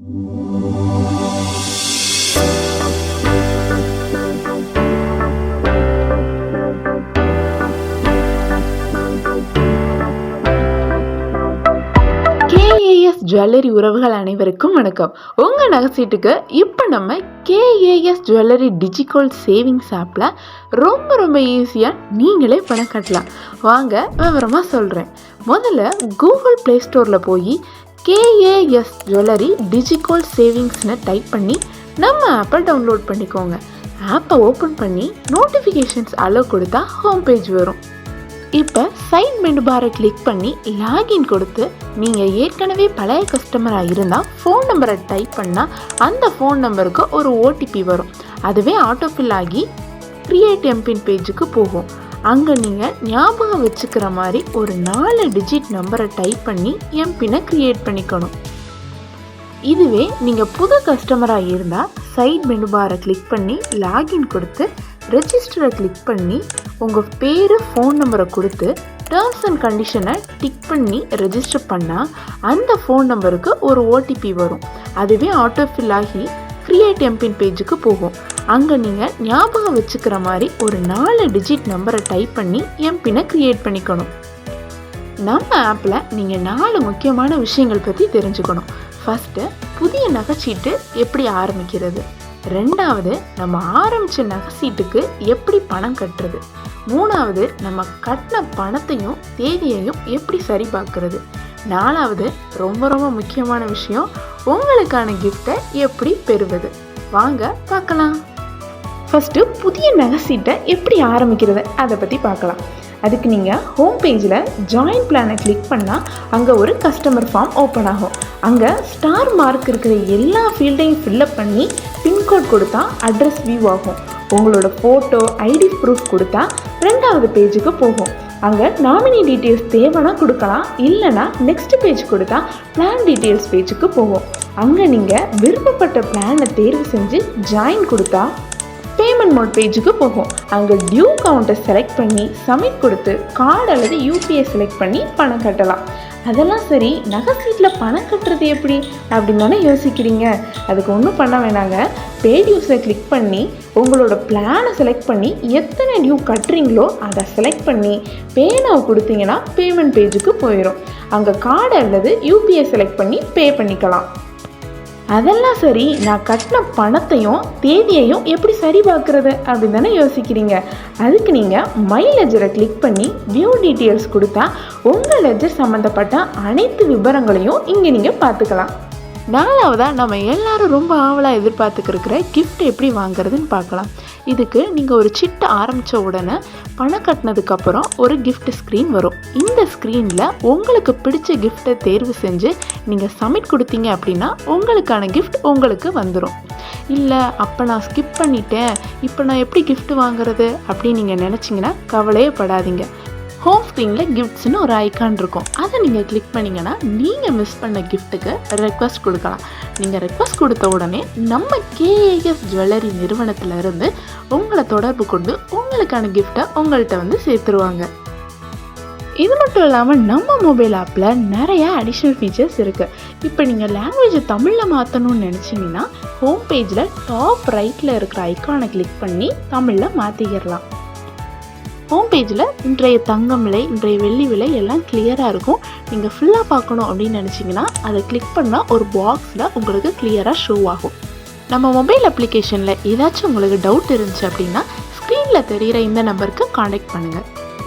KAS jewellery உறவுகள் அனைவருக்கும் வணக்கம். உங்கள் நகைச்சீட்டுக்கு இப்போ நம்ம கேஏஎஸ் ஜுவல்லரி டிஜிகோல் சேவிங்ஸ் ஆப்பில் ரொம்ப ரொம்ப ஈஸியாக நீங்களே பணம் கட்டலாம். வாங்க விவரமாக சொல்கிறேன் முதல்ல கூகுள் ப்ளே ஸ்டோரில் போய் கேஏஎஸ் ஜுவல்லரி டிஜிகோல் சேவிங்ஸ்னு டைப் பண்ணி நம்ம ஆப்பை டவுன்லோட் பண்ணிக்கோங்க. ஆப்பை ஓப்பன் பண்ணி நோட்டிஃபிகேஷன்ஸ் அலோவ் கொடுத்தா ஹோம் பேஜ் வரும். இப்போ சைன் மெனு பாரை கிளிக் பண்ணி லாகின் கொடுத்து நீங்கள் ஏற்கனவே பழைய கஸ்டமராக இருந்தால் ஃபோன் நம்பரை டைப் பண்ணால் அந்த ஃபோன் நம்பருக்கு ஒரு ஓடிபி வரும். அதுவே ஆட்டோஃபில் ஆகி கிரியேட் எம்பின் பேஜுக்கு போகும். அங்கே நீங்கள் ஞாபகம் வச்சுக்கிற மாதிரி ஒரு நாலு டிஜிட் நம்பரை டைப் பண்ணி எம்பினை க்ரியேட் பண்ணிக்கணும். இதுவே நீங்கள் புது கஸ்டமராக இருந்தால் சைட் மெனு பாரை கிளிக் பண்ணி லாகின் கொடுத்து ரெஜிஸ்டரை கிளிக் பண்ணி உங்கள் பேர் ஃபோன் நம்பரை கொடுத்து டேர்ம்ஸ் அண்ட் கண்டிஷனை டிக் பண்ணி ரெஜிஸ்டர் பண்ணால் அந்த ஃபோன் நம்பருக்கு ஒரு ஓடிபி வரும். அதுவே ஆட்டோஃபில் ஆகி க்ரியேட் எம்பின் பேஜுக்கு போகும். அங்கே நீங்கள் ஞாபகம் வச்சுக்கிற மாதிரி ஒரு நாலு டிஜிட் நம்பரை டைப் பண்ணி எம்பினை க்ரியேட் பண்ணிக்கணும். நம்ம ஆப்பில் நீங்கள் நாலு முக்கியமான விஷயங்கள் பற்றி தெரிஞ்சுக்கணும். ஃபஸ்ட்டு புதிய நகைச்சீட்டு எப்படி ஆரம்பிக்கிறது? ரெண்டாவது நம்ம ஆரம்பித்த நகைச்சீட்டுக்கு எப்படி பணம் கட்டுறது? மூணாவது நம்ம கட்டின பணத்தையும் தேதியையும் எப்படி சரி பார்க்குறது நாலாவது ரொம்ப ரொம்ப முக்கியமான விஷயம் உங்களுக்கான கிஃப்டை எப்படி பெறுவது? வாங்க பார்க்கலாம். ஃபஸ்ட்டு புதிய நகைச்சீட்டை எப்படி ஆரம்பிக்கிறது? அதை பற்றி பார்க்கலாம். அதுக்கு நீங்கள் ஹோம் பேஜில் ஜாயின் பிளானை கிளிக் பண்ணால் அங்கே ஒரு கஸ்டமர் ஃபார்ம் ஓப்பன் ஆகும். அங்கே ஸ்டார் மார்க் இருக்கிற எல்லா ஃபீல்டையும் ஃபில்லப் பண்ணி பின்கோட் கொடுத்தா அட்ரஸ் வியூ ஆகும். உங்களோட ஃபோட்டோ ஐடி ப்ரூஃப் கொடுத்தா ரெண்டாவது பேஜுக்கு போகும். அங்கே நாமினி டீட்டெயில்ஸ் தேவைன்னா கொடுக்கலாம் இல்லைனா நெக்ஸ்ட் பேஜ் கொடுத்தா பிளான் டீட்டெயில்ஸ் பேஜுக்கு போகும் அங்கே நீங்கள் விருப்பப்பட்ட பிளானை தேர்வு செஞ்சு ஜாயின் கொடுத்தா பேமெண்ட் மோட் பேஜுக்கு போகும். அங்கே டியூ கவுண்ட்டை செலக்ட் பண்ணி சப்மிட் கொடுத்து கார்டு அல்லது யூபிஐ செலக்ட் பண்ணி பணம் கட்டலாம். அதெல்லாம் சரி நகை சீட்டில் பணம் கட்டுறது எப்படி? அப்படின்னு தானே யோசிக்கிறீங்க. அதுக்கு ஒன்றும் பண்ண வேணாங்க. பேட் யூஸை கிளிக் பண்ணி உங்களோட பிளானை செலக்ட் பண்ணி எத்தனை டியூ கட்டுறீங்களோ அதை செலக்ட் பண்ணி பேனாவை கொடுத்தீங்கன்னா பேமெண்ட் பேஜுக்கு போயிடும் அங்கே கார்டு அல்லது யூபிஐ செலக்ட் பண்ணி பே பண்ணிக்கலாம். அதெல்லாம் சரி நான் கட்டின பணத்தையும் தேதியையும் எப்படி சரி பார்க்குறது அப்படின்னு தானே யோசிக்கிறீங்க. அதுக்கு நீங்கள் மை லெஜரை கிளிக் பண்ணி வியூ டீட்டெயில்ஸ் கொடுத்தா உங்கள் லெஜர் சம்மந்தப்பட்ட அனைத்து விவரங்களையும் இங்கே நீங்கள் பார்த்துக்கலாம். நாலாவதாக நம்ம எல்லாரும் ரொம்ப ஆவலாக எதிர்பார்த்துக்கிருக்கிற கிஃப்ட் எப்படி வாங்குறதுன்னு பார்க்கலாம். இதுக்கு நீங்கள் ஒரு சிட்டை ஆரம்பித்த உடனே பணம் கட்டினதுக்கப்புறம் ஒரு கிஃப்ட் ஸ்க்ரீன் வரும். இந்த ஸ்க்ரீனில் உங்களுக்கு பிடிச்ச கிஃப்ட்டை தேர்வு செஞ்சு நீங்கள் சப்மிட் கொடுத்தீங்க அப்படின்னா உங்களுக்கான கிஃப்ட் உங்களுக்கு வந்துடும் இல்லை அப்போ நான் ஸ்கிப் பண்ணிட்டேன் இப்போ நான் எப்படி கிஃப்ட் வாங்குறது அப்படின்னு நீங்கள் நினச்சிங்கன்னா கவலையே படாதீங்க. ஹோம் ஸ்க்ரீனில் கிஃப்ட்ஸ்னு ஒரு ஐக்கான் இருக்கும். அதை நீங்கள் கிளிக் பண்ணிங்கன்னா நீங்கள் மிஸ் பண்ண கிஃப்ட்டுக்கு ரெக்வஸ்ட் கொடுக்கலாம். நீங்கள் ரெக்வஸ்ட் கொடுத்த உடனே நம்ம கேஏஎஸ் ஜுவல்லரி நிறுவனத்திலிருந்து உங்களை தொடர்பு கொண்டு உங்களுக்கான கிஃப்ட்டை உங்கள்கிட்ட வந்து சேர்த்துருவாங்க. இது மட்டும் இல்லாமல் நம்ம மொபைல் ஆப்பில் நிறைய அடிஷ்னல் ஃபீச்சர்ஸ் இருக்குது இப்போ நீங்கள் லாங்குவேஜை தமிழில் மாற்றணும்னு நினச்சிங்கன்னா ஹோம் பேஜில் டாப் ரைட்டில் இருக்கிற ஐக்கானை கிளிக் பண்ணி தமிழில் மாற்றிக்கிடலாம் ஹோம் பேஜில் இன்றைய தங்கம் விலை இன்றைய வெள்ளி விலை எல்லாம் கிளியராக இருக்கும். நீங்கள் ஃபுல்லாக பார்க்கணும் அப்படின்னு நினச்சிங்கன்னா அதை கிளிக் பண்ணால் ஒரு பாக்ஸில் உங்களுக்கு கிளியராக ஷோ ஆகும். நம்ம மொபைல் அப்ளிகேஷனில் ஏதாச்சும் உங்களுக்கு டவுட் இருந்துச்சு அப்படின்னா ஸ்க்ரீனில் தெரிகிற இந்த நம்பருக்கு காண்டாக்ட் பண்ணுங்கள்